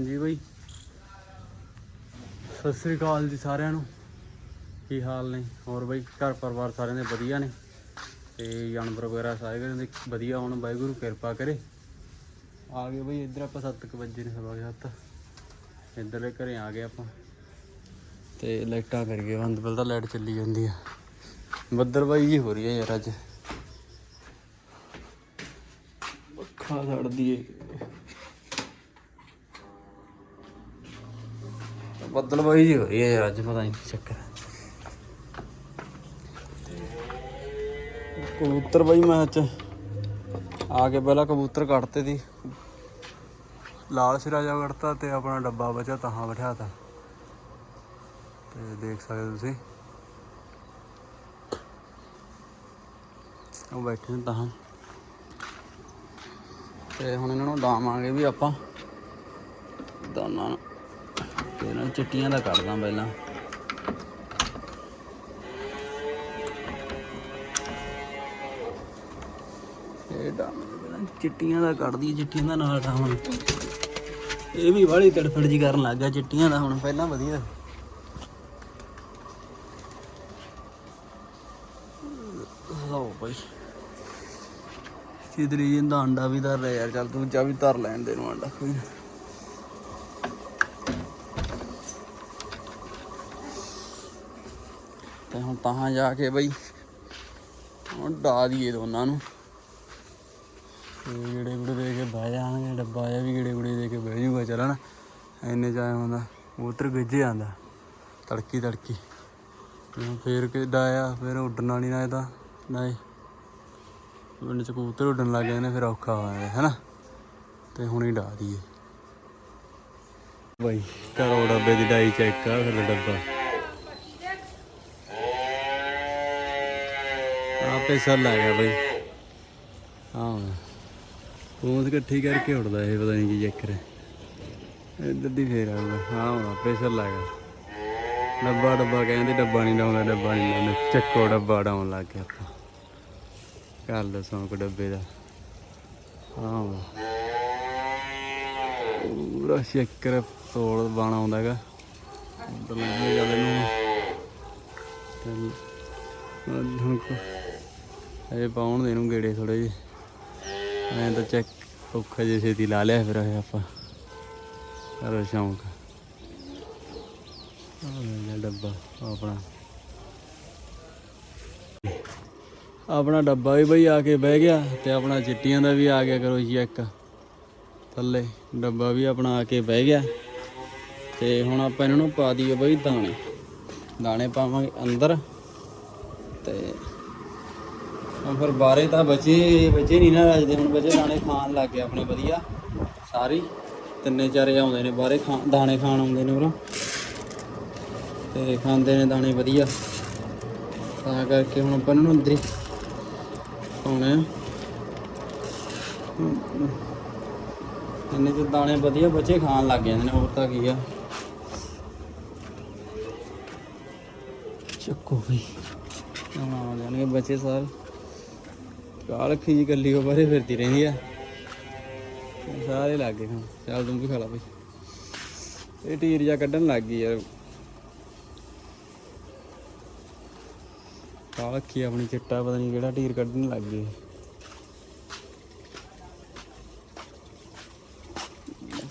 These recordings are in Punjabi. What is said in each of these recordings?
ਜੀ ਬਈ। ਸਤਿ ਸ੍ਰੀ ਅਕਾਲ ਜੀ ਸਾਰਿਆਂ ਨੂੰ। ਕੀ ਹਾਲ ਨੇ? ਹੋਰ ਬਈ, ਘਰ ਪਰਿਵਾਰ ਸਾਰਿਆਂ ਦੇ ਵਧੀਆ ਨੇ? ਤੇ ਜਾਨਵਰ ਵਗੈਰਾ ਸਾਰੇ ਦੇ ਵਧੀਆ ਹੋਣ, ਵਾਹਿਗੁਰੂ ਕਿਰਪਾ ਕਰੇ। ਆ ਗਏ ਬਈ, ਇੱਧਰ ਆਪਾਂ 7:00 ਵਜੇ ਨੇ ਸਵਾ ਕੇ ਸੱਤ। ਇੱਧਰਲੇ ਘਰੇ ਆ ਗਏ ਆਪਾਂ। ਤੇ ਲਾਈਟਾਂ ਕਰ ਗਏ ਬੰਦ ਪਹਿਲਾਂ ਤਾਂ ਲਾਈਟ ਚੱਲੀ ਜਾਂਦੀ ਆ। ਬੱਦਲ ਜੀ ਹੋ ਰਹੀ ਹੈ ਯਾਰ ਅੱਜ। ਪੱਖਾ ਸੜਦੀ ਏ ਬੱਦਲ ਬਾਈ ਜੀ ਹੋ ਰਹੀ ਹੈ ਅੱਜ, ਪਤਾ ਨਹੀਂ ਕੀ ਚੱਕਰ ਹੈ ਕਬੂਤਰ ਬਾਈ ਮੈਂ ਅੱਜ ਆ ਕੇ ਪਹਿਲਾਂ ਕਬੂਤਰ ਕੱਢਤੇ ਸੀ। ਲਾਲ ਸਿਰਾ ਜਾ ਕੱਢਤਾ ਤੇ ਆਪਣਾ ਡੱਬਾ ਬਚਾ ਤਹਾਂ ਬਿਠਾਤਾ। ਤੇ ਦੇਖ ਸਕਦੇ ਤੁਸੀਂ। ਉਹ ਬੈਠੇ ਨੇ ਤਹਾਂ। ਤੇ ਹੁਣ ਇਹਨਾਂ ਨੂੰ ਡਾਵਾਂਗੇ ਵੀ ਆਪਾਂ। ਦੋਨਾਂ ਤੇ ਇਹਨਾਂ ਚਿੱਟੀਆਂ ਦਾ ਕੱਢਦਾ ਪਹਿਲਾਂ। ਇਹ ਡਾਵਾਂਗੇ ਚਿੱਟੀਆਂ ਦਾ ਕੱਢਦੀ ਚਿੱਟੀਆਂ ਦਾ ਨਾਲ ਡਾਵਾਂ ਇਹ ਵੀ ਵਾਲੀ ਤੜਫੜ ਜੀ ਕਰਨ ਲੱਗ ਗਿਆ ਚਿੱਟੀਆਂ ਦਾ ਹੁਣ, ਪਹਿਲਾਂ ਵਧੀਆ। ਲਓ ਭਾਈ ਚਿਦਰੀ ਜਿੰਦਾ ਅੰਡਾ ਵੀ ਧਰ ਰਿਹਾ ਯਾਰ ਚੱਲ ਤੂੰ ਚਾ ਵੀ ਧਰ ਲੈਣ ਦੇ ਨੂੰ ਅੰਡਾ। ਕੋਈ ਤੇ ਹੁਣ ਤਾਂ ਜਾ ਕੇ ਬਈ ਹੁਣ ਡਾ ਦਈਏ ਦੋਨਾਂ ਨੂੰ। ਗੇੜੇ ਗੁੜੇ ਦੇ ਕੇ ਬਹਿ ਜਾਣਗੇ, ਡੱਬਾ ਆ ਵੀ ਜਿਹੜੇ ਗੁੜੇ ਦੇ ਕੇ ਬਹਿ ਜੂਗਾ ਚੱਲਣ। ਐਨੇ ਜਾਇਆ ਹੁੰਦਾ ਉਤਰ ਗੱਜੇ ਆਂਦਾ ਤੜਕੀ ਤੜਕੀ। ਹੁਣ ਫੇਰ ਕੇ ਡਾਇਆ ਫਿਰ ਉੱਡਣਾ ਨਹੀਂ ਨਾ ਇਹਦਾ ਨਾ ਪਿੰਡ ਚ ਕਬੂਤਰ ਉੱਡਣ ਲੱਗ ਗਏ ਨੇ, ਫਿਰ ਔਖਾ ਹੋ ਜਾਂਦਾ, ਹੈਨਾ? ਤੇ ਹੁਣ ਹੀ ਡਾ ਦਈਏ। ਬਾਈ ਕਰੋ ਡੱਬੇ ਦੀ ਡਾਈ ਚੈੱਕ ਕਰ, ਫਿਰ ਡੱਬਾ। ਆਪੇ ਸਰ ਲੱਗ ਹਾਂ ਪੂੰਛ ਇਕੱਠੀ ਕਰਕੇ ਉੱਡਦਾ ਇਹ, ਪਤਾ ਨਹੀਂ ਕੀ ਚੱਕਰ ਹੈ। ਇੱਧਰ ਦੀ ਫੇਰ ਆਊਗਾ। ਹਾਂ ਪ੍ਰੈਸ਼ਰ ਲੱਗ ਡੱਬਾ ਡੱਬਾ ਕਹਿੰਦੇ ਡੱਬਾ ਨਹੀਂ ਡਾਉਂਦਾ ਡੱਬਾ ਨਹੀਂ ਡਾਉਂਦਾ ਚੱਕੋ ਡੱਬਾ ਡਾਉਣ ਲੱਗ ਗਿਆ ਆਪਾਂ। ਕਰ ਲੈ ਸੌਂਕ ਡੱਬੇ ਦਾ। ਹਾਂ ਪੂਰਾ ਚੱਕਰ ਤੋੜ ਬਣ ਆਉਂਦਾ ਹੈਗਾ। ਦਲਨੇ ਜਦ ਨੂੰ। ਤੇ ਹੁਣ ਇਹ ਪਾਉਣ ਦੇ ਨੂੰ ਗੇੜੇ ਥੋੜੇ ਜਿਹੇ। ਮੈਂ ਤਾਂ ਚੈੱਕ ਔਖਾ ਜੇ ਛੇਤੀ ਲਾ ਲਿਆ ਫਿਰ ਇਹ ਆਪਾਂ। ਕਰੋ ਸ਼ੌਂਕ ਆਹ ਡੱਬਾ ਆਪਣਾ। ਆਪਣਾ ਡੱਬਾ ਵੀ ਬਈ ਆ ਕੇ ਬਹਿ ਗਿਆ ਤੇ ਆਪਣਾ ਚਿੱਟੀਆਂ ਦਾ ਵੀ ਆ ਗਿਆ ਕਰੋ ਜੀ ਇੱਕ। ਥੱਲੇ ਡੱਬਾ ਵੀ ਆਪਣਾ ਆ ਕੇ ਬਹਿ ਗਿਆ। ਤੇ ਹੁਣ ਆਪਾਂ ਇਹਨਾਂ ਨੂੰ ਪਾ ਦਈਏ ਬਈ ਦਾਣੇ। ਦਾਣੇ ਪਾਵਾਂਗੇ ਅੰਦਰ। ਤੇ ਫਿਰ ਬਾਰੇ ਤਾਂ ਬਚੇ ਬਚੇ ਨਹੀਂ ਨਾ ਰਾਜਦੇ ਹੁਣ ਬਚੇ ਦਾਣੇ ਖਾਣ ਲੱਗ ਗਏ ਆਪਣੇ ਵਧੀਆ, ਸਾਰੇ ਤਿੰਨੇ ਚਾਰੇ ਆਉਂਦੇ ਨੇ ਬਾਰੇ ਖਾ, ਦਾਣੇ ਖਾਣ ਆਉਂਦੇ ਨੇ ਉਰੋਂ। ਤੇ ਖਾਂਦੇ ਨੇ ਦਾਣੇ ਵਧੀਆ। ਤਾਂ ਕਰਕੇ ਹੁਣ ਆਪਾਂ ਇਹਨਾਂ ਨੂੰ ਅੰਦਰ ਹੀ ਪਾਉਣੇ ਆ ਇੰਨੇ ਚ ਦਾਣੇ ਵਧੀਆ ਬੱਚੇ, ਖਾਣ ਲੱਗ ਜਾਂਦੇ ਨੇ। ਹੋਰ ਤਾਂ ਕੀ ਆ। ਚੱਕੋ ਬਈ। ਹੁਣ ਆ ਜਾਣਗੇ ਬੱਚੇ ਸਾਰੇ। ਕਾਲ ਖੀਜ ਕੱਲੀ ਉਹ ਬਾਰੇ ਫਿਰਦੀ ਰਹਿੰਦੀ ਆ। ਸਾਰੇ ਲੱਗ ਗਏ ਹੁਣ। ਚੱਲ ਤੂੰ ਵੀ ਖਾ ਲਾ ਬਈ। ਇਹ ਟੀਰ ਜਾ ਕੱਢਣ ਲੱਗ ਗਈ ਯਾਰ। ਕਾਲ ਆਪਣੀ ਚਿੱਟਾ, ਪਤਾ ਨਹੀਂ ਕਿਹੜਾ ਟੀਰ ਕੱਢਣ ਲੱਗ ਗਈ।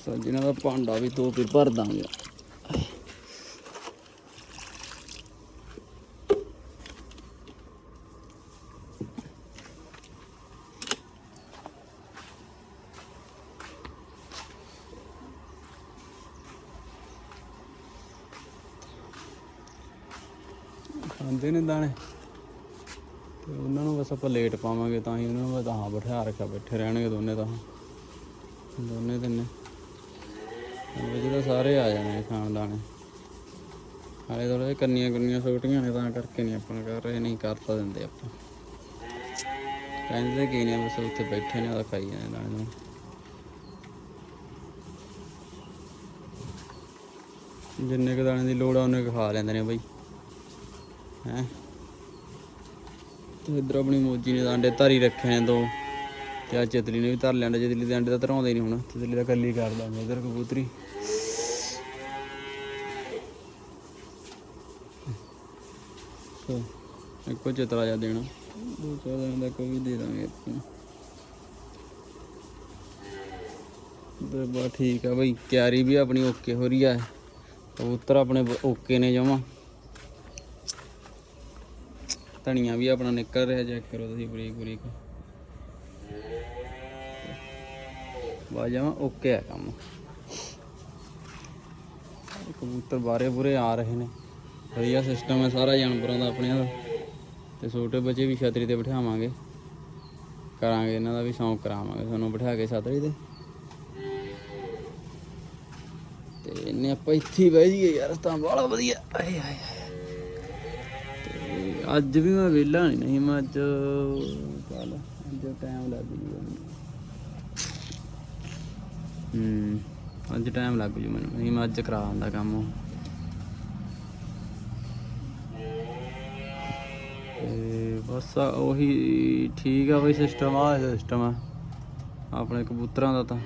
ਸੱਜਣਾ ਦਾ ਭਾਂਡਾ ਵੀ ਦੋ ਫਿਰ ਭਰ ਦਾਂਗੇ ਖਾਂਦੇ ਨੇ ਦਾਣੇ। ਤੇ ਉਹਨਾਂ ਨੂੰ ਬਸ ਆਪਾਂ ਲੇਟ ਪਾਵਾਂਗੇ ਤਾਂ ਹੀ ਉਹਨਾਂ ਨੂੰ ਤਾਂ ਬਿਠਾ ਰੱਖਿਆ, ਬੈਠੇ ਰਹਿਣਗੇ ਦੋਨੇ ਤਾਂ। ਦੋਨੇ ਤਿੰਨੇ ਵਿੱਚ ਤਾਂ ਸਾਰੇ ਆ ਜਾਣੇ ਖਾਣ ਦਾਣੇ। ਹਾਲੇ ਥੋੜੇ ਕੰਨੀਆਂ ਕੰਨੀਆਂ ਛੋਟੀਆਂ ਨੇ, ਤਾਂ ਕਰਕੇ ਨਹੀਂ ਆਪਾਂ ਕਰ ਰਹੇ, ਨਹੀਂ ਕਰਤਾ ਦਿੰਦੇ ਆਪਾਂ। ਕਹਿੰਦੇ ਕੀ ਨੇ, ਬਸ ਉੱਥੇ ਬੈਠੇ ਨੇ ਉਹਦਾ ਖਾਈ ਜਾਂਦੇ ਦਾਣੇ ਨੂੰ। ਜਿੰਨੇ ਕੁ ਦਾਣੇ ਦੀ ਲੋੜ ਆ, ਉਹਨੇ ਕੁ ਖਾ ਲੈਂਦੇ ਨੇ ਬਈ। ਹੈ? ਤੇ ਇਧਰ ਆਪਣੀ ਮੋਜੀ ਨੇ ਆਂਡੇ ਧਾਰੀ ਰੱਖੇ ਨੇ ਦੋ। ਤੇ ਆ ਚਤਲੀ ਨੇ ਵੀ ਧਰ ਲੈਂਦਾ ਚਤਲੀ ਦੇ ਅੰਡੇ ਤਾਂ ਧਰਾਉਂਦੇ ਨਹੀਂ ਹੁਣ। ਚਤਲੀ ਦਾ ਕੱਲੀ ਕਰ ਦਾਂਗੇ ਇਧਰ ਕਬੂਤਰੀ। ਸੋ, ਇੱਕੋ ਚਤਰਾ ਜਾ ਦੇਣਾ। ਦੋ ਚਾਰ ਦਿਨ ਦਾ ਕੋਈ ਦੇ ਦਾਂਗੇ ਆਪਾਂ। ਤੇ ਬਾ ਠੀਕ ਆ ਬਈ ਕਿਆਰੀ ਵੀ ਆਪਣੀ ਓਕੇ ਹੋ ਰਹੀ ਆ। ਕਬੂਤਰ ਆਪਣੇ ਓਕੇ ਨੇ ਜਮਾ। ਧਨੀਆ ਵੀ ਆਪਣਾ ਨਿਕਲ ਰਿਹਾ, ਚੈੱਕ ਕਰੋ ਤੁਸੀਂ ਬਰੀਕ ਬਰੀਕ। ਵਾ ਓਕੇ ਆ ਕੰਮ। ਕਬੂਤਰ ਬਾਰੇ ਬੁਰੇ ਆ ਰਹੇ ਨੇ। ਵਧੀਆ ਸਿਸਟਮ ਹੈ ਸਾਰਾ ਜਾਨਵਰਾਂ ਦਾ ਆਪਣਿਆਂ ਦਾ। ਤੇ ਛੋਟੇ ਬੱਚੇ ਵੀ ਛਤਰੀ ਤੇ ਬਿਠਾਵਾਂਗੇ। ਕਰਾਂਗੇ ਇਹਨਾਂ ਦਾ ਵੀ, ਸ਼ੌਂਕ ਕਰਾਵਾਂਗੇ ਤੁਹਾਨੂੰ ਬਿਠਾ ਕੇ ਛਤਰੀ ਤੇ। ਤੇ ਇਹਨੇ ਆਪਾਂ ਇੱਥੇ ਬਹਿ ਜਾਈਏ ਯਾਰ, ਤਾਂ ਬੜਾ ਵਧੀਆ। ਆਏ ਆਏ। ਅੱਜ ਵੀ ਮੈਂ ਵਿਹਲਾ ਨਹੀਂ ਨਹੀਂ ਮੈਂ ਅੱਜ ਚੱਲ ਅੱਜ ਟਾਈਮ ਲੱਗ ਜੂਗਾ ਹੂੰ, ਅੱਜ ਟਾਈਮ ਲੱਗ ਜੂ ਮੈਨੂੰ, ਨਹੀਂ ਮੈਂ ਅੱਜ ਕਰਾ ਆਂਦਾ ਕੰਮ ਤੇ ਬਸ ਉਹੀ ਠੀਕ ਆ ਬਈ ਸਿਸਟਮ ਆ ਸਿਸਟਮ ਆ। ਆਪਣੇ ਕਬੂਤਰਾਂ ਦਾ ਤਾਂ।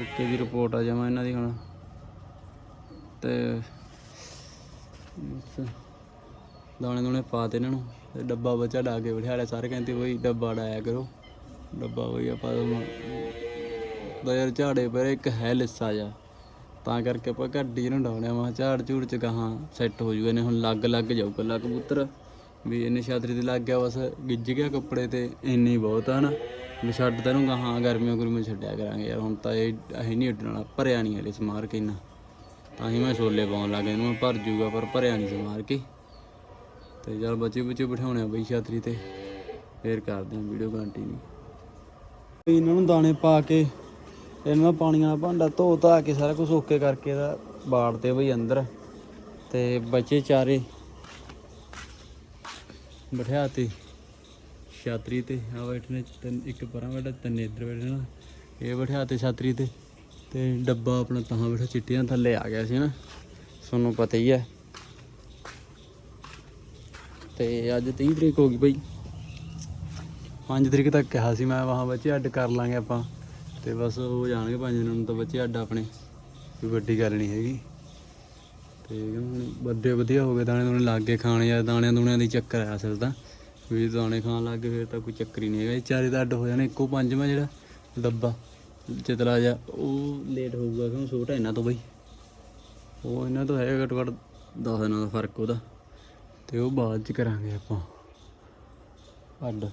ਓਕੇ ਦੀ ਰਿਪੋਰਟ ਆ ਜਾਵਾਂ ਇਹਨਾਂ ਦੀ ਹੁਣ। ਤੇ ਬਸ ਦਾਣੇ ਦੋਣੇ ਪਾ ਤੇ ਇਹਨਾਂ ਨੂੰ ਤੇ ਡੱਬਾ ਬੱਚਾ ਡਾ ਕੇ ਬਿਠਾ ਸਾਰੇ ਕਹਿੰਦੇ ਬਈ ਡੱਬਾ ਡਾਇਆ ਕਰੋ। ਡੱਬਾ ਬਈ ਆਪਾਂ ਦਾ ਯਾਰ ਝਾੜੇ ਪਰ ਇੱਕ ਹੈ ਲਿੱਸਾ ਜਾ ਤਾਂ ਕਰਕੇ ਆਪਾਂ ਘੱਡੀ ਨੂੰ ਡਾਉਣਿਆ ਮਾ ਝਾੜ ਝੂੜ ਚ ਗਾਹਾਂ ਸੈੱਟ ਹੋ ਜੂਗਾ ਨੇ ਹੁਣ ਲੱਗ ਲੱਗ ਜਾਊ ਕੱਲਾ ਕਬੂਤਰ। ਵੀ ਇਹਨੇ ਛਾਤਰੀ ਤੇ ਲੱਗ ਗਿਆ, ਬਸ ਗਿੱਜ ਗਿਆ ਕੱਪੜੇ ਤੇ, ਇੰਨੀ ਬਹੁਤ ਆ ਨਾ। ਵੀ ਛੱਡ ਤੈਨੂੰ ਗਾਹਾਂ ਗਰਮੀਆਂ ਗੁਰਮੀਆਂ ਛੱਡਿਆ ਕਰਾਂਗੇ ਯਾਰ, ਹੁਣ ਤਾਂ ਇਹ ਅਸੀਂ ਨਹੀਂ ਉੱਡਣਾ ਭਰਿਆ ਨਹੀਂ ਹਲੇ ਸਮਾਰ ਕੇ ਇੰਨਾ। ਤਾਂ ਹੀ ਮੈਂ ਛੋਲੇ ਪਾਉਣ ਲੱਗ ਗਿਆ। ਇਹਨੂੰ ਮੈਂ ਭਰ ਜੂਗਾ, ਪਰ ਭਰਿਆ ਨਹੀਂ ਸੀ ਮਾਰ ਕੇ। ਤੇ ਚੱਲ ਬੱਚੇ ਬੱਚੇ ਬਿਠਾਉਣੇ ਆ ਬਈ ਛਾਤਰੀ ਤੇ। ਫੇਰ ਕਰਦੇ ਹਾਂ ਵੀਡੀਓ ਕੰਟੀਨਿਊ ਇਹਨਾਂ ਨੂੰ ਦਾਣੇ ਪਾ ਕੇ, ਇਹਨਾਂ ਦਾ ਪਾਣੀ ਵਾਲਾ ਭਾਂਡਾ ਧੋ ਧਾ ਕੇ ਸਾਰਾ ਕੁਝ ਓਕੇ ਕਰਕੇ ਦਾ ਬਾੜਦੇ ਬਈ ਅੰਦਰ। ਤੇ ਬੱਚੇ ਚਾਰੇ ਬਿਠਾ ਤੇ ਛਾਤਰੀ ਤੇ। ਆ ਬੈਠੇ ਤਿੰਨ, ਇੱਕ ਪਰਾਂ ਬੈਠਾ, ਤਿੰਨ ਇੱਧਰ ਬੈਠੇ ਨਾ। ਇਹ ਬਿਠਾ ਤੇ ਛਾਤਰੀ ਤੇ। ਤੇ ਡੱਬਾ ਆਪਣਾ ਤਾਂ ਬੈਠਾ ਚਿੱਟੀਆਂ ਥੱਲੇ ਆ ਗਿਆ ਸੀ ਨਾ, ਤੁਹਾਨੂੰ ਪਤਾ ਹੀ ਹੈ ਤੇ ਅੱਜ 30 ਤਰੀਕ ਹੋ ਗਈ ਬਈ। 5 ਤਰੀਕ ਤੱਕ ਕਿਹਾ ਸੀ ਮੈਂ ਵਾਹਾਂ ਬੱਚੇ ਅੱਡ ਕਰ ਲਾਂਗੇ ਆਪਾਂ। ਤੇ ਬਸ ਹੋ ਜਾਣਗੇ 5 ਦਿਨਾਂ ਨੂੰ ਤਾਂ ਬੱਚੇ ਅੱਡ ਆਪਣੇ ਕੋਈ ਵੱਡੀ ਗੱਲ ਨਹੀਂ ਹੈਗੀ। ਤੇ ਹੁਣ ਵੱਡੇ ਵਧੀਆ ਹੋ ਗਏ, ਦਾਣੇ ਦੂਣੇ ਲੱਗ ਗਏ ਖਾਣ ਜਾਂ ਦਾਣਿਆਂ ਦੂਣਿਆਂ ਦੀ ਚੱਕਰ ਆ ਅਸਲ ਤਾਂ। ਵੀ ਦਾਣੇ ਖਾਣ ਲੱਗ ਗਏ, ਫਿਰ ਤਾਂ ਕੋਈ ਚੱਕਰ ਹੀ ਨਹੀਂ ਹੈਗਾ। ਇਹ ਚਾਰੇ ਦਾ ਅੱਡ ਹੋ ਜਾਣੇ, ਇੱਕੋ ਪੰਜਵਾਂ ਜਿਹੜਾ ਡੱਬਾ। ਚਤਲਾ ਜਾ ਉਹ ਲੇਟ ਹੋਊਗਾ ਕਿਉਂ? ਛੋਟਾ ਇਹਨਾਂ ਤੋਂ ਬਈ। ਉਹ ਇਹਨਾਂ ਤੋਂ ਹੈਗਾ ਘੱਟੋ ਘੱਟ 10 ਦਿਨਾਂ ਦਾ ਫ਼ਰਕ ਉਹਦਾ। ਤੇ ਉਹ ਬਾਅਦ ਚ ਕਰਾਂਗੇ ਆਪਾਂ। ਅੱਡ।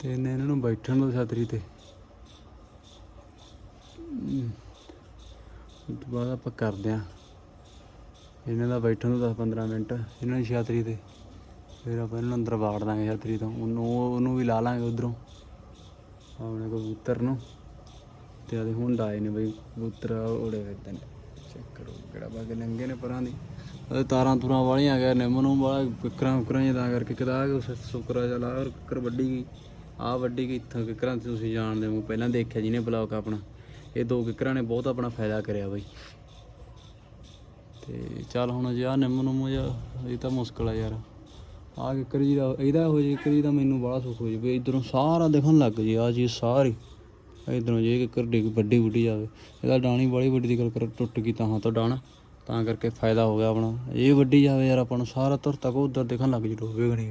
ਤੇ ਇਹਨੇ ਇਹਨਾਂ ਨੂੰ ਬੈਠਣ ਨੂੰ ਛਤਰੀ ਤੇ। ਉਸ ਤੋਂ ਬਾਅਦ ਆਪਾਂ ਕਰਦੇ ਆ ਇਹਨਾਂ ਦਾ ਬੈਠਣ ਨੂੰ 10-15 ਮਿੰਟ ਇਹਨਾਂ ਦੀ ਛਤਰੀ ਤੇ। ਫਿਰ ਆਪਾਂ ਇਹਨਾਂ ਨੂੰ ਅੰਦਰ ਵਾੜ ਦਾਂਗੇ ਛਤਰੀ ਤੋਂ। ਉਹਨੂੰ ਉਹਨੂੰ ਵੀ ਲਾ ਲਾਂਗੇ ਉਧਰੋਂ। ਆਪਣੇ ਕਬੂਤਰ ਨੂੰ। ਤੇ ਆਦੇ ਹੁਣ ਡਾਏ ਨੇ ਬਈ, ਕਬੂਤਰ ਉੜੇ ਫਿਰਦੇ ਨੇ ਚੈੱਕ ਕਰੋ ਕਿਹੜਾ ਬਾਗੇ ਨੰਗੇ ਨੇ ਪਰਾਂ ਦੀ। ਉਹਦੇ ਤਾਰਾਂ ਤੁਰਾਂ ਵਾਲੀਆਂ ਗਏ ਨੇ, ਮਨੂੰ ਵਾਲਾ ਕਿਕਰਾਂ ਕਿਕਰਾਂ ਜਿਹਾ ਤਾਂ ਕਰਕੇ ਕਿਦਾ ਸੁਕਰਾ ਚਲਾ ਔਰ ਕਿਕਰ ਵੱਡੀ ਗਈ। ਆ ਵੱਡੀ ਗਈ ਇੱਥੋਂ ਕਿਕਰਾਂ ਤੇ ਤੁਸੀਂ ਜਾਣਦੇ ਹੋ। ਪਹਿਲਾਂ ਦੇਖਿਆ ਜਿਹਨੇ ਬਲੌਗ ਆਪਣਾ। ਇਹ ਦੋ ਕਿਕਰਾਂ ਨੇ ਬਹੁਤ ਆਪਣਾ ਫਾਇਦਾ ਕਰਿਆ ਬਈ। ਤੇ ਚੱਲ ਹੁਣ ਜੇ ਆ ਨਿੰਮ ਨੂੰ ਜਿਹਾ, ਇਹ ਤਾਂ ਮੁਸ਼ਕਲ ਆ ਯਾਰ। ਆ ਕਿਕਰ ਜੀ ਦਾ, ਇਹਦਾ ਹੋ ਜੇ ਕਿਕਰ ਜੀ ਦਾ ਮੈਨੂੰ ਬੜਾ ਸੁੱਖ ਹੋ ਜੇ ਇਧਰੋਂ ਸਾਰਾ ਦਿਖਣ ਲੱਗ ਜੇ ਆ ਚੀਜ਼ ਸਾਰੀ। ਇਧਰੋਂ ਜੇ ਕਿਕਰ ਡਿੱਗ ਵੱਡੀ ਵੱਡੀ ਜਾਵੇ, ਇਹਦਾ ਡਾਣੀ ਬੜੀ ਵੱਡੀ ਦੀ ਗੱਲ ਕਰ, ਟੁੱਟ ਗਈ ਤਾਂ ਤੋਂ ਡਾਣਾ ਤਾਂ ਕਰਕੇ ਫਾਇਦਾ ਹੋ ਗਿਆ ਆਪਣਾ। ਇਹ ਵੱਡੀ ਜਾਵੇ ਯਾਰ ਆਪਾਂ ਨੂੰ, ਸਾਰਾ ਤੁਰ ਤੱਕ ਉਧਰ ਦੇਖਣ ਲੱਗ ਜੇ ਡੋਬੇ ਗਣੀ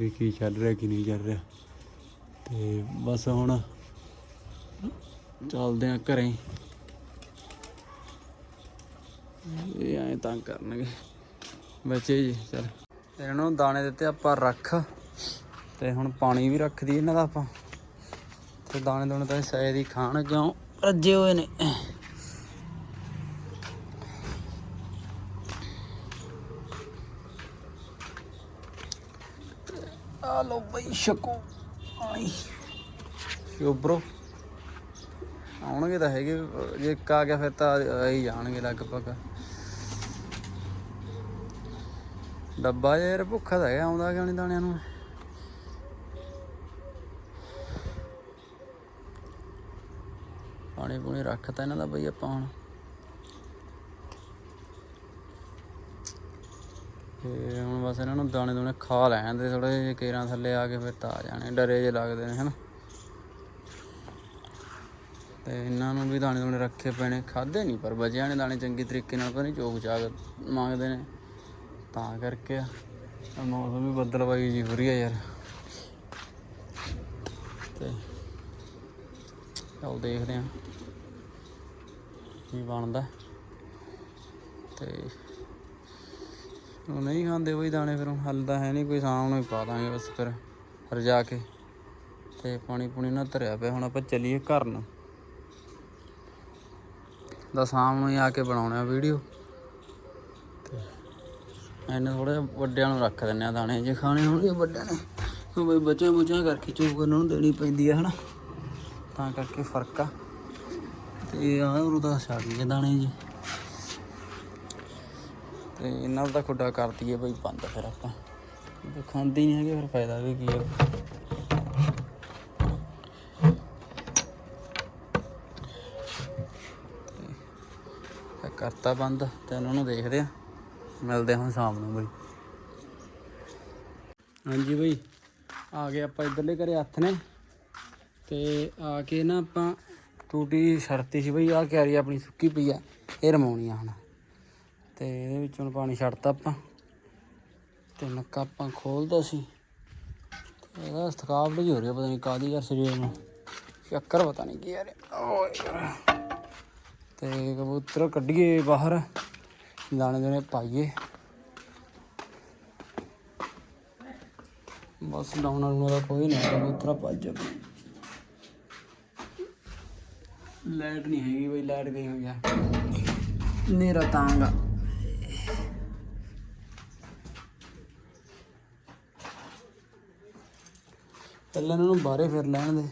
ਵੀ ਕੀ ਚੱਲ ਰਿਹਾ, ਕੀ ਨਹੀਂ ਚੱਲ ਰਿਹਾ। ਤੇ ਬਸ ਹੁਣ ਚੱਲਦੇ ਆ ਘਰੇ। ਇਹ ਐਂ ਤਾਂ ਕਰਨਗੇ। ਬੱਚੇ ਜੀ, ਚਲ। ਇਹਨਾਂ ਨੂੰ ਦਾਣੇ ਦਿੱਤੇ ਆਪਾਂ ਰੱਖ, ਤੇ ਹੁਣ ਪਾਣੀ ਵੀ ਰੱਖ ਦੀ ਇਹਨਾਂ ਦਾ ਆਪਾਂ। ਤੇ ਦਾਣੇ ਦੋਣੇ ਤਾਂ ਸ਼ਾਇਦ ਹੀ ਖਾਣ, ਕਿਉਂ? ਰੱਜੇ ਹੋਏ ਨੇ। ਆ ਲੋ ਬਈ ਸ਼ਕੋ ਆਈ ਸ਼ੋਬਰੋ ਆਉਣਗੇ ਤਾਂ ਹੈਗੇ, ਜੇ ਇੱਕ ਆ ਗਿਆ ਫਿਰ ਤਾਂ ਆ ਜਾਣਗੇ ਲਗਭਗ। ਡੱਬਾ ਜਿਹਾ ਯਾਰ ਭੁੱਖਾ ਤਾਂ ਹੈਗਾ, ਆਉਂਦਾ ਕਿਉਂ ਨਹੀਂ ਦਾਣਿਆਂ ਨੂੰ? ਪਾਣੀ ਪੂਣੀ ਰੱਖਤਾ ਇਹਨਾਂ ਦਾ ਬਈ ਆਪਾਂ ਹੁਣ। ਤੇ ਹੁਣ ਬਸ ਇਹਨਾਂ ਨੂੰ ਦਾਣੇ ਦੋਣੇ ਖਾ ਲੈਣ ਦੇ ਥੋੜੇ ਜਿਹੇ ਕੇਰਾਂ ਥੱਲੇ ਆ ਕੇ ਫਿਰ ਤਾਂ ਆ ਜਾਣੇ, ਡਰੇ ਜੇ ਲੱਗਦੇ ਨੇ, ਹਨਾ। ਤੇ ਇਹਨਾਂ ਨੂੰ ਵੀ ਦਾਣੇ ਦੋਣੇ ਰੱਖੇ ਪਏ ਨੇ ਖਾਦੇ ਨਹੀਂ, ਪਰ ਬਚਿਆ ਨੇ ਦਾਣੇ ਚੰਗੀ ਤਰੀਕੇ ਨਾਲ, ਪਤਾ ਨਹੀਂ ਚੋਗ ਚਾਗ ਮੰਗਦੇ ਨੇ। ਤਾਂ ਕਰਕੇ ਮੌਸਮ ਵੀ ਬੱਦਲਵਾਈ ਜੀ ਹੋ ਰਹੀ ਆ ਯਾਰ। ਤੇ ਚਲ ਦੇਖਦੇ ਆ। ਕੀ ਬਣਦਾ? ਤੇ ਉਹ ਨਹੀਂ ਖਾਂਦੇ ਬਈ ਦਾਣੇ ਫਿਰ ਹੱਲ ਤਾਂ ਹੈ ਨਹੀਂ ਕੋਈ, ਸ਼ਾਮ ਨੂੰ ਹੀ ਪਾ ਦਾਂਗੇ ਬਸ ਫਿਰ ਰਜਾ ਕੇ। ਤੇ ਪਾਣੀ ਪੂਣੀ ਨਾ ਧਰਿਆ ਪਿਆ, ਹੁਣ ਆਪਾਂ ਚੱਲੀਏ ਘਰ ਨੂੰ। ਦਾ ਸ਼ਾਮ ਨੂੰ ਹੀ ਆ ਕੇ ਬਣਾਉਣਾ ਆ ਵੀਡੀਓ। ਤੇ ਇਹਨੇ ਥੋੜੇ ਵੱਡਿਆਂ ਨੂੰ ਰੱਖ ਦਿੰਨੇ ਆ ਦਾਣੇ, ਜੇ ਖਾਣੇ ਹੋਣਗੇ ਵੱਡਿਆਂ ਨੇ। ਉਹ ਬਈ ਬੱਚੇ ਬੁੱਚਿਆਂ ਕਰਕੇ ਚੋਕ ਉਹਨਾਂ ਨੂੰ ਦੇਣੀ ਪੈਂਦੀ ਆ, ਹਨਾ। ਤਾਂ ਕਰਕੇ ਫ਼ਰਕ ਆ। ਤੇ ਆ ਉਹਦਾ ਛੱਡ ਗਏ ਦਾਣੇ ਜੀ। ਤੇ ਇਹਨਾਂ ਦਾ ਖੁੱਡਾ ਕਰ ਦਈਏ ਬਈ ਬੰਦ ਫਿਰ ਆਪਾਂ। ਖਾਂਦੇ ਨਹੀਂ ਹੈਗੇ, ਫਿਰ ਫਾਇਦਾ ਵੀ ਕੀ ਹੈ ਕਰਤਾ ਬੰਦ ਤੇ ਇਹਨਾਂ ਨੂੰ ਦੇਖਦੇ ਆ। ਮਿਲਦੇ ਹਾਂ ਸ਼ਾਮ ਨੂੰ ਬਈ। ਹਾਂਜੀ ਬਈ, ਆ ਗਏ ਆਪਾਂ ਇਧਰਲੇ ਘਰੇ ਹੱਥ ਨੇ। ਤੇ ਆ ਕੇ ਨਾ ਆਪਾਂ ਟੂਟੀ ਛੱਡਤੀ ਸੀ ਬਈ ਆ ਕਿਆਰੀ ਆਪਣੀ ਸੁੱਕੀ ਪਈ ਆ, ਇਹ ਰਮਾਉਣੀ ਆ ਹੁਣ। ਤੇ ਇਹਦੇ ਵਿੱਚੋਂ ਪਾਣੀ ਛੱਡਤਾ ਆਪਾਂ। ਤੇ ਨੱਕਾ ਆਪਾਂ ਖੋਲਦਾ ਸੀ। ਇਹਦਾ ਥਕਾਵਟ ਜਿਹੀ ਹੋ ਰਿਹਾ ਪਤਾ ਨਹੀਂ ਕਾਦੀ ਯਾਰ ਸਰੀਰ ਨੂੰ। ਚੱਕਰ ਪਤਾ ਨਹੀਂ ਕੀ ਯਾਰ ਓਏ ਤੇ ਕਬੂਤਰ ਕੱਢੀਏ ਬਾਹਰ। ਦਾਣੇ ਦਾਣੇ ਪਾਈਏ। ਬਸ ਡਾਉਣਾ ਨੂੰ ਦਾ ਕੋਈ ਨਹੀਂ, ਕਬੂਤਰ ਭੱਜ ਲਾਈਟ ਨਹੀਂ ਹੈਗੀ ਬਈ, ਲਾਈਟ ਗਈ ਹੋਈ ਆ ਨੇਰਾ ਤਾਂਗਾ। ਪਹਿਲਾਂ ਇਹਨਾਂ ਨੂੰ ਬਾਹਰੇ ਫਿਰ ਲੈਣ ਦੇ।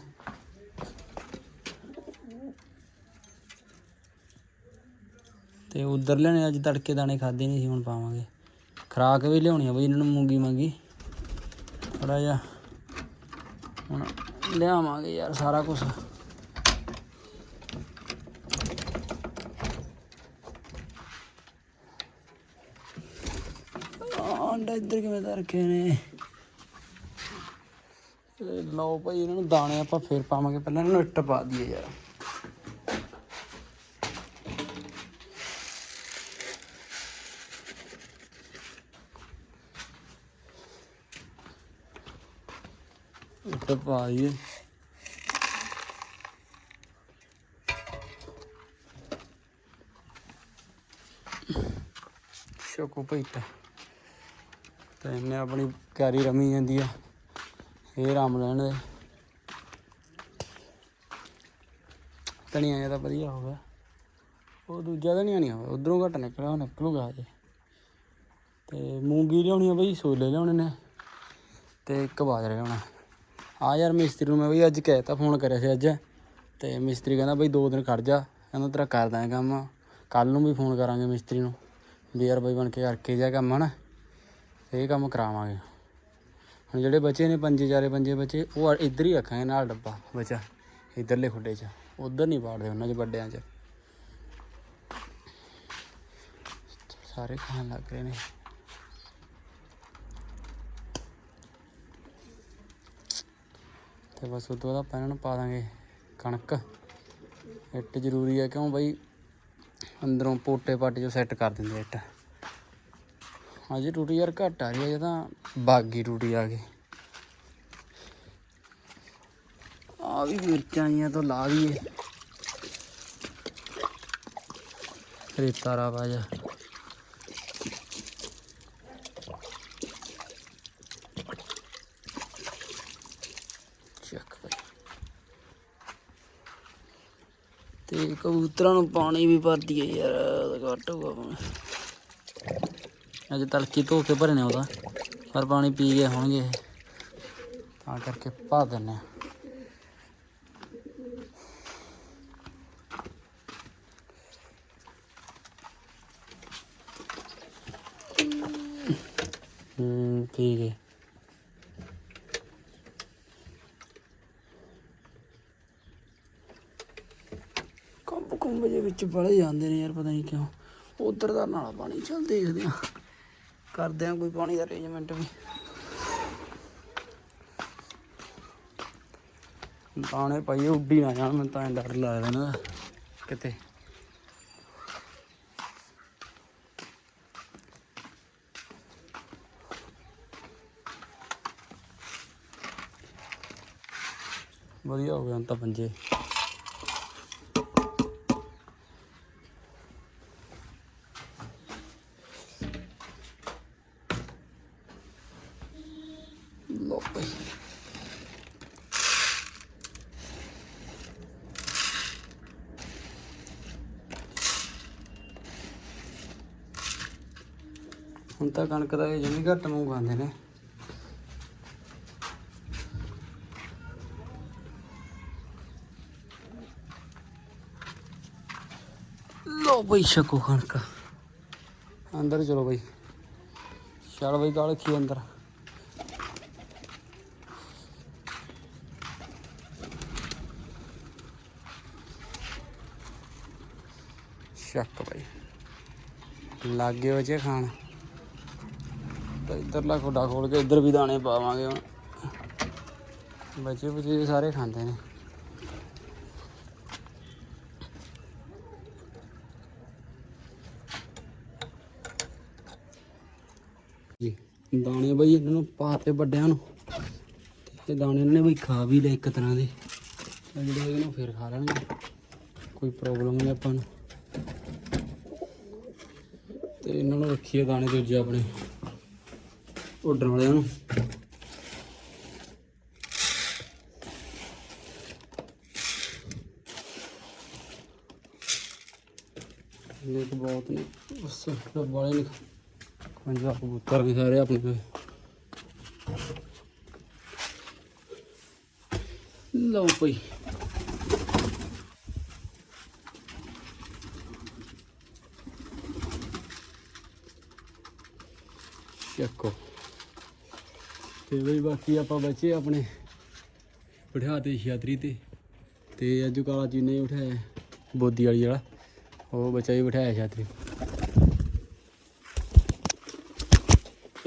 ਤੇ ਉਧਰ ਲੈਣੇ, ਅੱਜ ਤੜਕੇ ਦਾਣੇ ਖਾਦੇ ਨਹੀਂ ਸੀ, ਹੁਣ ਪਾਵਾਂਗੇ। ਖਰਾਕ ਵੀ ਲਿਆਉਣੀ ਆ ਬਈ, ਇਹਨਾਂ ਨੂੰ ਮੂੰਗੀ ਮੰਗੀ। ਥੋੜਾ ਜਿਹਾ। ਹੁਣ ਲਿਆਵਾਂਗੇ ਯਾਰ ਸਾਰਾ ਕੁਝ ਆਂਡਾ ਇੱਧਰ ਕਿਵੇਂ ਦਾ ਰੱਖੇ ਨੇ? ਲਓ ਭਾਈ, ਇਹਨਾਂ ਨੂੰ ਦਾਣੇ ਆਪਾਂ ਫੇਰ ਪਾਵਾਂਗੇ। ਪਹਿਲਾਂ ਇਹਨਾਂ ਨੂੰ ਇੱਟ ਪਾ ਦਈਏ ਯਾਰ। ਇੱਟ ਪਾ ਦਈਏ। ਸ਼ੋਕੋ ਪਈਟਾ ਤੇ ਇਹਨੇ ਆਪਣੀ ਕੈਰੀ ਰਮੀ ਜਾਂਦੀ ਆ। ਇਹ ਰਾਮ ਲੈਣ ਦੇ। ਧਨੀਆ ਜਿਹਾ ਵਧੀਆ ਹੋ ਗਿਆ। ਉਹ ਦੂਜਾ ਧਨੀਆ ਨਹੀਂ ਹੋਇਆ, ਉਧਰੋਂ ਘੱਟ ਨਿਕਲਿਆ, ਉਹ ਨਿਕਲੂਗਾ ਹਜੇ। ਤੇ ਮੂੰਗੀ ਲਿਆਉਣੀ ਆ ਬਈ ਛੋਲੇ ਲਿਆਉਣੇ ਨੇ ਤੇ ਇੱਕ ਬਾਜਰਾ ਲਿਆਉਣਾ। ਆ ਯਾਰ ਮਿਸਤਰੀ ਨੂੰ ਮੈਂ ਬਈ ਅੱਜ ਕਹਿਤਾ, ਫੋਨ ਕਰਿਆ ਸੀ ਅੱਜ। ਤੇ ਮਿਸਤਰੀ ਕਹਿੰਦਾ ਬਈ ਦੋ ਦਿਨ ਖੜ ਜਾ, ਕਹਿੰਦਾ ਤੇਰਾ ਕਰ ਦਾਂਗੇ ਕੰਮ। ਕੱਲ ਨੂੰ ਵੀ ਫੋਨ ਕਰਾਂਗੇ ਮਿਸਤਰੀ ਨੂੰ, ਵੀ ਯਾਰ ਬਈ ਬਣ ਕੇ ਕਰਕੇ ਜਾ ਕੰਮ, ਹਨਾ। ਇਹ ਕੰਮ ਕਰਾਵਾਂਗੇ। ਹੁਣ ਜਿਹੜੇ ਬੱਚੇ ਨੇ, ਪੰਜੇ ਚਾਰੇ ਪੰਜੇ ਬੱਚੇ, ਉਹ ਇੱਧਰ ਹੀ ਰੱਖਾਂਗੇ ਨਾਲ ਡੱਬਾ ਬੱਚਾ ਇੱਧਰਲੇ ਖੁੱਡੇ 'ਚ। ਉਧਰ ਨਹੀਂ ਪਾੜਦੇ ਉਹਨਾਂ 'ਚ, ਵੱਡਿਆਂ 'ਚ। ਸਾਰੇ ਖਾਣ ਲੱਗ ਰਹੇ ਨੇ। ਤੇ ਬਸ ਉਦੋਂ ਬਾਅਦ ਆਪਾਂ ਇਹਨਾਂ ਨੂੰ ਪਾ ਦਾਂਗੇ ਕਣਕ। ਇੱਟ ਜ਼ਰੂਰੀ ਹੈ ਕਿਉਂ ਬਈ? ਅੰਦਰੋਂ ਪੋਟੇ ਪਾਟੇ ਜੋ ਸੈੱਟ ਕਰ ਦਿੰਦੇ ਇੱਟ। ਹਾਂਜੀ ਟੂਟੀ ਯਾਰ ਘੱਟ ਆ ਰਹੀ ਹੈ ਜੇ ਤਾਂ ਬਾਗੀ ਟੂਟੀ ਆ ਗਈ। ਆ ਵੀ ਮਿਰਚਾਂ ਆਈਆਂ ਤੋਂ ਲਾ ਦਈਏ। ਰੇਤਾ ਰਾ ਬਾਜਾ ਚੱਕ ਬਈ। ਤੇ ਕਬੂਤਰਾਂ ਨੂੰ ਪਾਣੀ ਵੀ ਭਰ ਦਈਏ ਯਾਰ, ਘੱਟ ਹੋਊਗਾ ਭਾਵੇਂ। ਅੱਜ ਤੜਕੀ ਧੋ ਕੇ ਭਰਨੇ ਉਹਦਾ। ਪਰ ਪਾਣੀ ਪੀ ਗਏ ਹੋਣਗੇ ਇਹ। ਤਾਂ ਕਰਕੇ ਪਾ ਦਿੰਨੇ ਆ। ਹੂੰ, ਠੀਕ ਹੈ ਕੰਬ ਕੁੰਭ ਦੇ ਵਿੱਚ ਬੜੇ ਜਾਂਦੇ ਨੇ ਯਾਰ, ਪਤਾ ਨਹੀਂ ਕਿਉਂ। ਉਧਰ ਦਾ ਨਾਲਾ ਪਾਣੀ ਚੱਲ ਦੇਖਦੇ ਆ। ਕਰਦੇ ਆ ਕੋਈ ਪਾਣੀ ਦਾ ਅਰੇਂਜਮੈਂਟ ਵੀ। ਦਾਣੇ ਪਾਈਏ, ਉੱਡੀ ਨਾ ਜਾਣ, ਮੈਨੂੰ ਤਾਂ ਡਰ ਲੱਗਦਾ ਨਾ ਕਿਤੇ। ਵਧੀਆ ਹੋ ਗਿਆ ਹੁਣ ਤਾਂ ਪੰਜੇ। ਲੋ ਭਾਈ ਹੁਣ ਤਾਂ ਕਣਕ ਦਾ ਇਹ ਜਮੀ ਘੱਟ ਨੂੰ ਖਾਂਦੇ ਨੇ। ਲੋ ਬਈ ਛਕੋ ਕਣਕ। ਅੰਦਰ ਚਲੋ ਬਈ। ਚੱਲ ਬਈ ਕਾਲ ਖੀ ਅੰਦਰ। ਸ਼ੱਕ ਬਾਈ। ਲਾਗੇ ਵਜੇ ਖਾਣ। ਤਾਂ ਇੱਧਰਲਾ ਖੋਡਾ ਖੋਲ ਕੇ ਇੱਧਰ ਵੀ ਦਾਣੇ ਪਾਵਾਂਗੇ ਹੁਣ। ਬੱਚੇ ਬੱਚੇ ਸਾਰੇ ਖਾਂਦੇ ਨੇ। ਦਾਣੇ ਬਈ ਇਹਨਾਂ ਨੂੰ ਪਾਤੇ ਵੱਡਿਆਂ ਨੂੰ। ਤੇ ਦਾਣੇ ਇਹਨਾਂ ਨੇ ਬਈ ਖਾ ਵੀ ਲਏ ਇੱਕ ਤਰ੍ਹਾਂ ਦੇ। ਜਿਹੜੇ ਇਹਨੂੰ ਫਿਰ ਖਾ ਲੈਣਗੇ। ਕੋਈ ਪ੍ਰੋਬਲਮ ਨਹੀਂ ਆਪਾਂ ਨੂੰ। ਤੇ ਇਹਨਾਂ ਨੂੰ ਰੱਖੀਏ ਦਾਣੇ ਦੂਜੇ ਆਪਣੇ ਉੱਡਣ ਵਾਲਿਆਂ ਨੂੰ। ਇਹ ਤਾਂ ਬਹੁਤ ਨੇ ਬਸ ਵਾਲੇ ਨੇ ਪੰਜਾਬ ਕਬੂਤਰ ਨੇ ਸਾਰੇ ਆਪਣੇ ਲਓ ਭਾਈ। ਚੱਕੋ। ਤੇ ਬਈ ਬਾਕੀ ਆਪਾਂ ਬੱਚੇ ਆਪਣੇ ਬਿਠਾ ਤੇ ਛਾਤਰੀ ਤੇ। ਤੇ ਅੱਜ ਕਾਲਾ ਜੀ ਨੇ ਉਠਾਇਆ ਬੋਦੀ ਵਾਲੀ ਵਾਲਾ। ਉਹ ਬੱਚਾ ਹੀ ਬਿਠਾਇਆ ਛਾਤਰੀ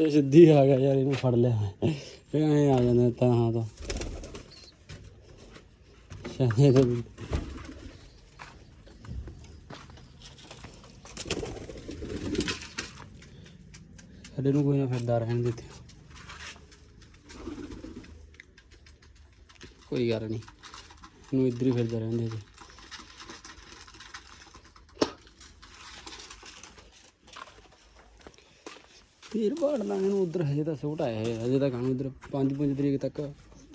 ਇਹ ਸਿੱਧੀ ਆ ਗਿਆ ਯਾਰ, ਇਹਨੂੰ ਫੜ ਲਿਆ ਮੈਂ। ਇਹ ਆ ਜਾਂਦਾ ਤਾਂ ਹਾਂ ਤਾਂ। ਸ਼ਾਇਦ ਇਹ ਸਾਡੇ ਨੂੰ ਕੋਈ ਨਾ ਫਿਰਦਾ ਰਹਿਣ ਦਿੱਤੇ ਕੋਈ ਗੱਲ ਨਹੀਂ, ਇਹਨੂੰ ਇੱਧਰ ਹੀ ਫਿਰਦਾ ਰਹਿੰਦੇ ਦੇ ਜੀ ਫੇਰ ਬਾੜਨਾ ਇਹਨੂੰ ਉਧਰ, ਹਜੇ ਤਾਂ ਛੋਟਾ ਹੈ ਹਜੇ ਤਾਂ ਕਾਨੂੰ ਉਧਰ 5-5 ਤਰੀਕ ਤੱਕ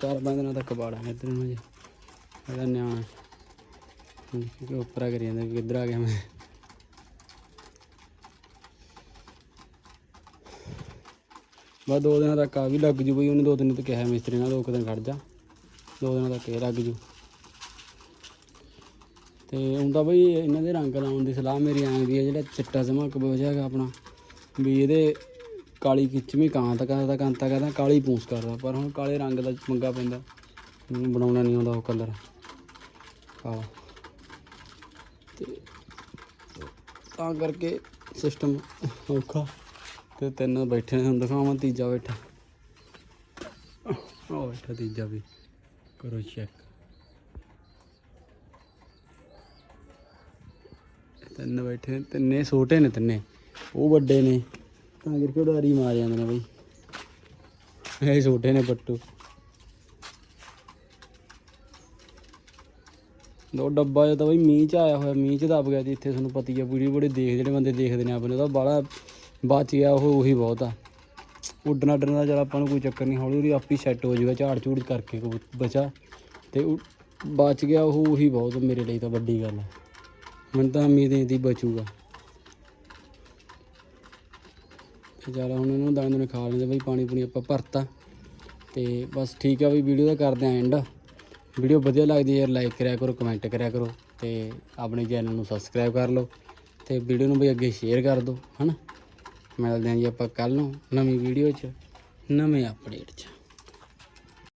4-5 ਦਿਨਾਂ ਤੱਕ ਬਾੜਾਂਗੇ ਇੱਧਰ ਨੂੰ ਹਜੇ। ਇਹਦਾ ਨਿਆਣਾ। ਕਿ ਉੱਪਰ ਕਰੀ ਜਾਂਦਾ ਵੀ ਕਿੱਧਰ ਆ ਗਿਆ ਮੈਂ। ਬਸ ਦੋ ਦਿਨਾਂ ਤੱਕ ਆ ਵੀ ਲੱਗ ਜੂ ਬਈ, ਉਹਨੇ ਦੋ ਦਿਨ ਤੇ ਕਿਹਾ ਮਿਸਤਰੀ ਨਾਲ, ਦੋ ਕੁ ਦਿਨ ਖੜ ਜਾ। ਦੋ ਦਿਨਾਂ ਤੱਕ ਇਹ ਲੱਗ ਜੂ। ਤੇ ਹੁੰਦਾ ਬਈ ਇਹਨਾਂ ਦੇ ਰੰਗ ਲਾਉਣ ਦੀ ਸਲਾਹ ਮੇਰੀ ਆਂ ਦੀ ਹੈ ਜਿਹੜਾ ਚਿੱਟਾ ਜਮਾ ਕਬੋਜ ਹੈਗਾ ਆਪਣਾ, ਵੀ ਇਹਦੇ ਕਾਲੀ ਕਿਚਮੀ ਕਾਂਤ ਕਰਦਾ ਕਾਂਤਾ ਕਰਦਾ ਕਾਲੀ ਪੂੰਸ ਕਰਦਾ, ਪਰ ਹੁਣ ਕਾਲੇ ਰੰਗ ਦਾ ਮੰਗਾ ਪੈਂਦਾ। ਬਣਾਉਣਾ ਨਹੀਂ ਆਉਂਦਾ ਉਹ ਕਲਰ। ਕਾਲਾ ਤੇ ਤਾਂ ਕਰਕੇ ਸਿਸਟਮ ਔਖਾ। ਤੇ ਤਿੰਨ ਬੈਠੇ ਨੇ, ਹੁਣ ਦਿਖਾਵਾਂ ਤੀਜਾ ਬੈਠਾ। ਉਹ ਬੈਠਾ ਤੀਜਾ ਵੀ, ਕਰੋ ਚੈੱਕ ਤਿੰਨ ਬੈਠੇ ਨੇ, ਤਿੰਨੇ ਛੋਟੇ ਨੇ ਤਿੰਨੇ, ਉਹ ਵੱਡੇ ਨੇ। ਤਾਂ ਕਰਕੇ ਉਡਾਰੀ ਮਾਰ ਜਾਂਦੇ ਨੇ ਬਈ। ਇਹ ਛੋਟੇ ਨੇ ਪੱਟੂ। ਦੋ ਡੱਬਾ ਜਿਹਾ ਤਾਂ ਬਈ ਮੀਂਹ ਚ ਆਇਆ ਹੋਇਆ, ਮੀਂਹ ਚ ਦੱਬ ਗਿਆ ਜੀ, ਇੱਥੇ ਤੁਹਾਨੂੰ ਪਤੀ ਆ, ਵੀਡੀਓ ਬੜੇ ਦੇਖ ਜਿਹੜੇ ਬੰਦੇ ਦੇਖਦੇ ਨੇ ਆਪਣੇ ਉਹਦਾ ਬਾਲਾ ਬਚ ਗਿਆ ਉਹ ਉਹੀ ਬਹੁਤ ਆ। ਉੱਡਣਾ ਡਰਨਾ ਦਾ ਚਲ ਆਪਾਂ ਨੂੰ ਕੋਈ ਚੱਕਰ ਨਹੀਂ, ਹੌਲੀ ਹੌਲੀ ਆਪੀ ਸੈੱਟ ਹੋ ਜਾਊਗਾ ਝਾੜ ਝੂੜ ਕਰਕੇ ਬਚਾ। ਤੇ ਉਹ ਬਚ ਗਿਆ ਉਹ ਉਹੀ ਬਹੁਤ ਮੇਰੇ ਲਈ ਤਾਂ ਵੱਡੀ ਗੱਲ ਹੈ ਮੈਨੂੰ ਤਾਂ ਉਮੀਦ ਨਹੀਂ ਸੀ ਬਚੂਗਾ। ਤੇ ਚੱਲ ਹੁਣ ਇਹਨੂੰ ਦਾਣੇ ਦਾਣੇ ਖਾ ਲੈਂਦੇ ਬਈ, ਪਾਣੀ ਪੂਣੀ ਆਪਾਂ ਭਰਤਾ। ਤੇ ਬਸ ਠੀਕ ਆ ਬਈ ਵੀਡੀਓ ਦਾ ਕਰਦੇ ਆਂ ਐਂਡ ਵੀਡੀਓ ਵਧੀਆ ਲੱਗਦੀ ਹੈ ਯਾਰ ਲਾਈਕ ਕਰਿਆ ਕਰੋ ਕਮੈਂਟ ਕਰਿਆ ਕਰੋ। ਤੇ ਆਪਣੇ ਚੈਨਲ ਨੂੰ ਸਬਸਕ੍ਰਾਈਬ ਕਰ ਲਓ। ਤੇ ਵੀਡੀਓ ਨੂੰ ਬਈ ਅੱਗੇ ਸ਼ੇਅਰ ਕਰ ਦਿਓ, ਹਨਾ? ਮਿਲਦੇ ਆਂ ਜੀ ਆਪਾਂ ਕੱਲ ਨੂੰ ਨਵੀਂ ਵੀਡੀਓ 'ਚ ਨਵੇਂ ਅਪਡੇਟ 'ਚ।